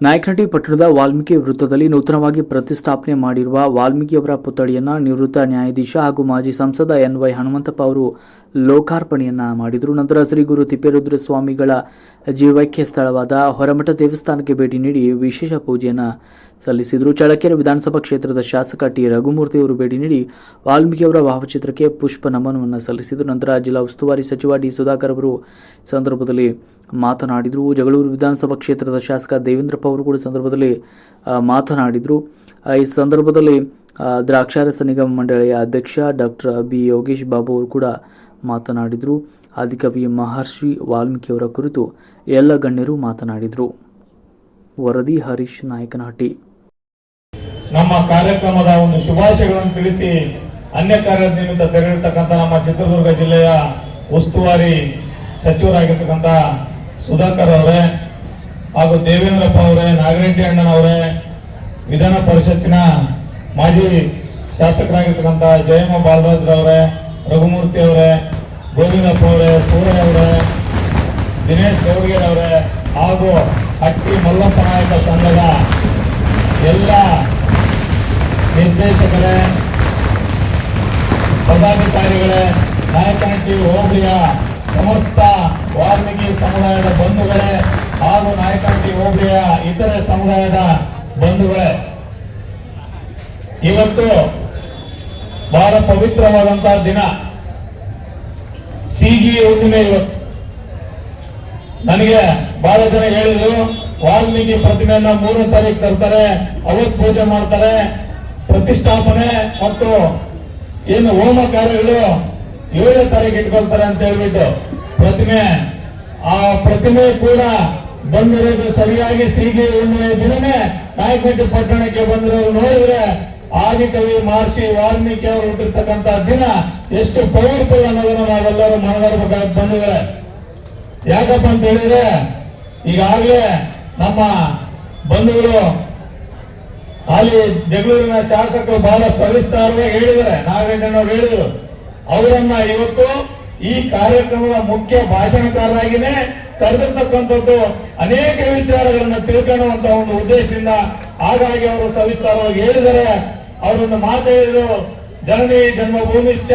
ನಾಯಕನಹಟ್ಟಿ ಪಟ್ಟಣದ ವಾಲ್ಮೀಕಿ ವೃತ್ತದಲ್ಲಿ ನೂತನವಾಗಿ ಪ್ರತಿಷ್ಠಾಪನೆ ಮಾಡಿರುವ ವಾಲ್ಮೀಕಿಯವರ ಪುತ್ಥಳಿಯನ್ನ ನಿವೃತ್ತ ನ್ಯಾಯಾಧೀಶ ಹಾಗೂ ಮಾಜಿ ಸಂಸದ ಎನ್ ವೈ ಹನುಮಂತಪ್ಪ ಅವರು ಲೋಕಾರ್ಪಣೆಯನ್ನ ಮಾಡಿದರು. ನಂತರ ಶ್ರೀ ಗುರು ತಿಪ್ಪೇರುದ್ರ ಸ್ವಾಮಿಗಳ ಜೀವೈಕ್ಯ ಸ್ಥಳವಾದ ಹೊರಮಠ ದೇವಸ್ಥಾನಕ್ಕೆ ಭೇಟಿ ನೀಡಿ ವಿಶೇಷ ಪೂಜೆಯನ್ನ ಸಲ್ಲಿಸಿದರು. ಚಳಕೆರೆ ವಿಧಾನಸಭಾ ಕ್ಷೇತ್ರದ ಶಾಸಕ ಟಿ ರಘುಮೂರ್ತಿ ಅವರು ಭೇಟಿ ನೀಡಿ ವಾಲ್ಮೀಕಿಯವರ ಭಾವಚಿತ್ರಕ್ಕೆ ಪುಷ್ಪ ನಮನವನ್ನು ಸಲ್ಲಿಸಿದರು. ನಂತರ ಜಿಲ್ಲಾ ಉಸ್ತುವಾರಿ ಸಚಿವ ಡಿ ಸುಧಾಕರ್ ಅವರು ಸಂದರ್ಭದಲ್ಲಿ ಮಾತನಾಡಿದರು. ಜಗಳೂರು ವಿಧಾನಸಭಾ ಕ್ಷೇತ್ರದ ಶಾಸಕ ದೇವೇಂದ್ರಪ್ಪ ಅವರು ಕೂಡ ಸಂದರ್ಭದಲ್ಲಿ ಮಾತನಾಡಿದರು. ಈ ಸಂದರ್ಭದಲ್ಲಿ ದ್ರಾಕ್ಷಾರಸ ನಿಗಮ ಮಂಡಳಿಯ ಅಧ್ಯಕ್ಷ ಡಾಕ್ಟರ್ ಬಿ. ಯೋಗೇಶ್ ಬಾಬು ಅವರು ಕೂಡ ಮಾತನಾಡಿದರು. ಆದಿಕವಿ ಮಹರ್ಷಿ ವಾಲ್ಮೀಕಿಯವರ ಕುರಿತು ಎಲ್ಲ ಗಣ್ಯರು ಮಾತನಾಡಿದರು. ವರದಿ ಹರೀಶ್ ನಾಯಕನಹಟ್ಟಿ. ನಮ್ಮ ಕಾರ್ಯಕ್ರಮದ ಒಂದು ಶುಭಾಶಯಗಳನ್ನು ತಿಳಿಸಿ ಅನ್ಯ ಕಾರ್ಯದ ನಿಮಿತ್ತ ತೆರಳಿರ್ತಕ್ಕಂಥ ನಮ್ಮ ಚಿತ್ರದುರ್ಗ ಜಿಲ್ಲೆಯ ಉಸ್ತುವಾರಿ ಸಚಿವರಾಗಿರ್ತಕ್ಕಂಥ ಸುಧಾಕರ್ ಅವರೇ ಹಾಗೂ ದೇವೇಂದ್ರಪ್ಪ ಅವರೇ, ನಾಗರೆಡ್ಡಿ ಅಣ್ಣನವರೇ ವಿಧಾನ ಪರಿಷತ್ತಿನ ಮಾಜಿ ಶಾಸಕರಾಗಿರ್ತಕ್ಕಂಥ ಜಯಮ್ಮ ಬಾಲರಾಜ್ರವರೇ ರಘುಮೂರ್ತಿ ಅವರೇ, ಗೋವಿಂದಪ್ಪ ಅವರೇ, ಸೂರ್ಯ ಅವರೇ, ದಿನೇಶ್ ಗೌಡ್ಗೆ ಅವರೇ, ಹಾಗೂ ಹಟ್ಟಿ ಮಲ್ಲಪ್ಪ ನಾಯಕ ಸಂಘದ ಎಲ್ಲ ನಿರ್ದೇಶಕರೇ, ಪದಾಧಿಕಾರಿಗಳೇ, ನಾಯಕನಹಟ್ಟಿ ಹೋಬಳಿಯ ಸಮಸ್ತ ವಾಲ್ಮೀಕಿ ಸಮುದಾಯದ ಬಂಧುಗಳೇ ಹಾಗೂ ನಾಯಕನಹಟ್ಟಿ ಹೋಬಳಿಯ ಇತರೆ ಸಮುದಾಯದ ಬಂಧುಗಳೇ, ಇವತ್ತು ಬಹಳ ಪವಿತ್ರವಾದಂತಹ ದಿನ. ಸಿಗಿ ಹುಣ್ಣಿಮೆ ಇವತ್ತು. ನನಗೆ ಬಹಳ ಜನ ಹೇಳಿದ್ರು, ವಾಲ್ಮೀಕಿ ಪ್ರತಿಮೆಯನ್ನ ಮೂರನೇ ತಾರೀಕು ತರ್ತಾರೆ, ಅವತ್ ಪೂಜೆ ಮಾಡ್ತಾರೆ, ಪ್ರತಿಷ್ಠಾಪನೆ ಮತ್ತು ಏನು ಹೋಮ ಕಾರ್ಯಗಳು ಏಳನೇ ತಾರೀಕು ಇಟ್ಕೊಳ್ತಾರೆ ಅಂತ ಹೇಳ್ಬಿಟ್ಟು ಪ್ರತಿಮೆ, ಆ ಪ್ರತಿಮೆ ಕೂಡ ಬಂದಿರೋದು ಸರಿಯಾಗಿ ಸೀಗೆ ಎನ್ನುವ ದಿನನೇ ನಾಯಕನಹಟ್ಟಿ ಪಟ್ಟಣಕ್ಕೆ ಬಂದಿರೋರು ನೋಡಿದ್ರೆ ಆದಿಕವಿ ಮಹರ್ಷಿ ವಾಲ್ಮೀಕಿ ಅವರು ಹುಟ್ಟಿರ್ತಕ್ಕಂತ ದಿನ ಎಷ್ಟು ಪವರ್ಫುಲ್ ಅನ್ನೋದನ್ನ ನಾವೆಲ್ಲರೂ ಮನಗಡಬೇಕಾದ ಬಂದಿದ್ದಾರೆ. ಯಾಕಪ್ಪ ಅಂತ ಹೇಳಿದ್ರೆ, ಈಗಾಗಲೇ ನಮ್ಮ ಬಂಧುಗಳು ಅಲ್ಲಿ ಜಗಳೂರಿನ ಶಾಸಕರು ಬಹಳ ಸವಿಸ್ತಾರವಾಗಿ ಹೇಳಿದ್ದಾರೆ. ಅವ್ರು ಹೇಳಿದ್ರು ಅವರನ್ನ ಇವತ್ತು ಈ ಕಾರ್ಯಕ್ರಮದ ಮುಖ್ಯ ಭಾಷಣಕಾರರಾಗಿನೇ ಕರೆದಿರ್ತಕ್ಕಂಥದ್ದು ಅನೇಕ ವಿಚಾರಗಳನ್ನ ತಿಳ್ಕೊಳ್ಳುವಂತ ಒಂದು ಉದ್ದೇಶದಿಂದ ಹಾಗಾಗಿ ಅವರು ಸವಿಸ್ತಾರವಾಗಿ ಹೇಳಿದರೆ ಅವರೊಂದು ಮಾತು ಹೇಳಿದ್ರು ಜನನಿ ಜನ್ಮಭೂಮಿಶ್ಚ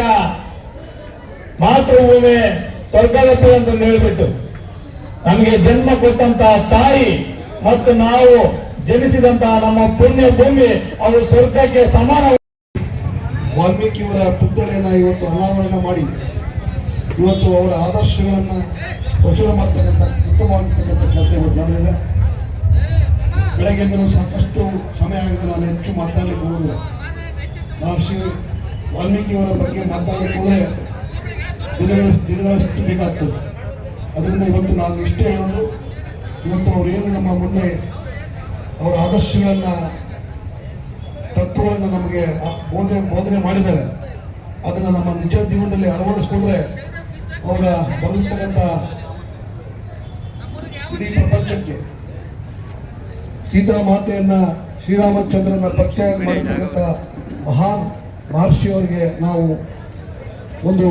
ಮಾತೃಭೂಮಿ ಸ್ವರ್ಗದ ಅಂತಂದು ಹೇಳ್ಬಿಟ್ಟು ನಮಗೆ ಜನ್ಮ ಕೊಟ್ಟಂತಹ ತಾಯಿ ಮತ್ತು ನಾವು ಜನಿಸಿದಂತಹ ನಮ್ಮ ಪುಣ್ಯ ಭೂಮಿ ಅವರು ಸ್ವರ್ಗಕ್ಕೆ ಸಮಾನ ವಾಲ್ಮೀಕಿಯವರ ಪುತ್ಥಳಿಯನ್ನು ಇವತ್ತು ಅನಾವರಣ ಮಾಡಿ, ಇವತ್ತು ಅವರ ಆದರ್ಶಗಳನ್ನ ಪ್ರಚುರ ಮಾಡ್ತಕ್ಕಂಥ ಉತ್ತಮವಾಗಿರ್ತಕ್ಕಂಥ ಕೆಲಸ ಇವತ್ತು ನಡೆದಿದೆ. ಬೆಳಗ್ಗೆಯಿಂದಲೂ ಸಾಕಷ್ಟು ಸಮಯ ಆಗಿದೆ. ನಾನು ಹೆಚ್ಚು ಮಾತಾಡಲಿಕ್ಕೆ ಹೋಗುದಿಲ್ಲ. ಮಹರ್ಷಿ ವಾಲ್ಮೀಕಿಯವರ ಬಗ್ಗೆ ಮಾತಾಡಲಿಕ್ಕೆ ಹೋದರೆ ದಿನಗಳ, ದಿನಗಳಷ್ಟು ಬೇಕಾಗ್ತದೆ. ಅದರಿಂದ ಇವತ್ತು ನಾನು ಇಷ್ಟೇ ಹೇಳೋದು, ಇವತ್ತು ಅವ್ರು ಏನು ನಮ್ಮ ಮುಂದೆ ಅವರ ಆದರ್ಶಗಳನ್ನ ತತ್ವಗಳನ್ನು ನಮಗೆ ಬೋಧನೆ ಬೋಧನೆ ಮಾಡಿದ್ದಾರೆ. ಅದನ್ನು ನಮ್ಮ ನಿಜ ಜೀವನದಲ್ಲಿ ಅಳವಡಿಸ್ಕೊಂಡ್ರೆ ಅವರ ಬರೆದಿರ್ತಕ್ಕಂಥ ಇಡೀ ಪ್ರಪಂಚಕ್ಕೆ ಸೀತಾ ಮಾತೆಯನ್ನ ಶ್ರೀರಾಮಚಂದ್ರನ ಪರಿಚಯ ಮಾಡಿರ್ತಕ್ಕಂಥ ಮಹಾನ್ ಮಹರ್ಷಿಯವರಿಗೆ ನಾವು ಒಂದು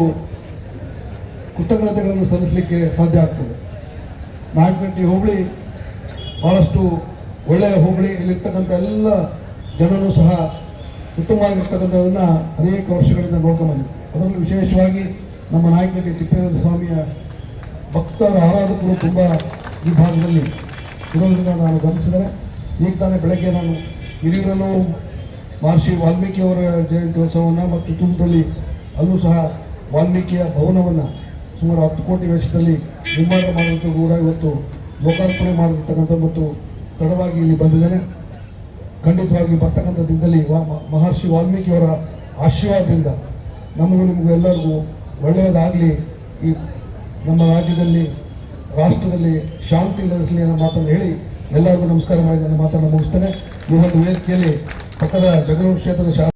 ಕೃತಜ್ಞತೆಗಳನ್ನು ಸಲ್ಲಿಸಲಿಕ್ಕೆ ಸಾಧ್ಯ ಆಗ್ತದೆ. ನಾಯಕನಹಟ್ಟಿ ಹೋಬಳಿ ಬಹಳಷ್ಟು ಒಳ್ಳೆಯ ಹೋಬಳಿ ಇಲ್ಲಿರ್ತಕ್ಕಂಥ ಎಲ್ಲ ಜನರು ಸಹ ಉತ್ತಮವಾಗಿರ್ತಕ್ಕಂಥದನ್ನು ಅನೇಕ ವರ್ಷಗಳಿಂದ ನೋಡ್ಕೊಂಡ್ಬಂದಿದೆ ಅದರಲ್ಲೂ ವಿಶೇಷವಾಗಿ ನಮ್ಮ ನಾಯಕನಿಗೆ ತಿಪ್ಪೇರಾಜ ಸ್ವಾಮಿಯ ಭಕ್ತರ ಆರಾಧಕರು ತುಂಬ ಈ ಭಾಗದಲ್ಲಿ ಇರೋದರಿಂದ ನಾನು ಗಮನಿಸಿದರೆ, ಈಗ ತಾನೇ ಬೆಳಗ್ಗೆ ನಾನು ಹಿರಿಯೂರಲ್ಲೂ ಮಹರ್ಷಿ ವಾಲ್ಮೀಕಿಯವರ ಜಯಂತ್ಯೋತ್ಸವವನ್ನು ಮತ್ತು ತುಮದಲ್ಲಿ ಅಲ್ಲೂ ಸಹ ವಾಲ್ಮೀಕಿಯ ಭವನವನ್ನು ಸುಮಾರು ಹತ್ತು ಕೋಟಿ ವೆಚ್ಚದಲ್ಲಿ ನಿರ್ಮಾಣ ಮಾಡುವಂಥ ಕೂಡ ಇವತ್ತು ಲೋಕಾರ್ಪಣೆ ಮಾಡಿರ್ತಕ್ಕಂಥ ಮತ್ತು ತಡವಾಗಿ ಇಲ್ಲಿ ಬಂದಿದ್ದೇನೆ. ಖಂಡಿತವಾಗಿ ಬರ್ತಕ್ಕಂಥ ದಿನದಲ್ಲಿ ವಾ- ಮಹರ್ಷಿ ವಾಲ್ಮೀಕಿಯವರ ಆಶೀರ್ವಾದದಿಂದ ನಮಗೂ ನಿಮಗೂ ಎಲ್ಲರಿಗೂ ಒಳ್ಳೆಯದಾಗಲಿ. ಈ ನಮ್ಮ ರಾಜ್ಯದಲ್ಲಿ, ರಾಷ್ಟ್ರದಲ್ಲಿ ಶಾಂತಿ ನೆಲೆಸಲಿ ಅನ್ನೋ ಮಾತನ್ನು ಹೇಳಿ ಎಲ್ಲರಿಗೂ ನಮಸ್ಕಾರ ಮಾಡಿ ನನ್ನ ಮಾತನ್ನು ಮುಗಿಸ್ತೇನೆ. ಈ ಒಂದು ವೇದಿಕೆಯಲ್ಲಿ ಪಕ್ಕದ ಜಗಳೂರು ಕ್ಷೇತ್ರದ ಶಾ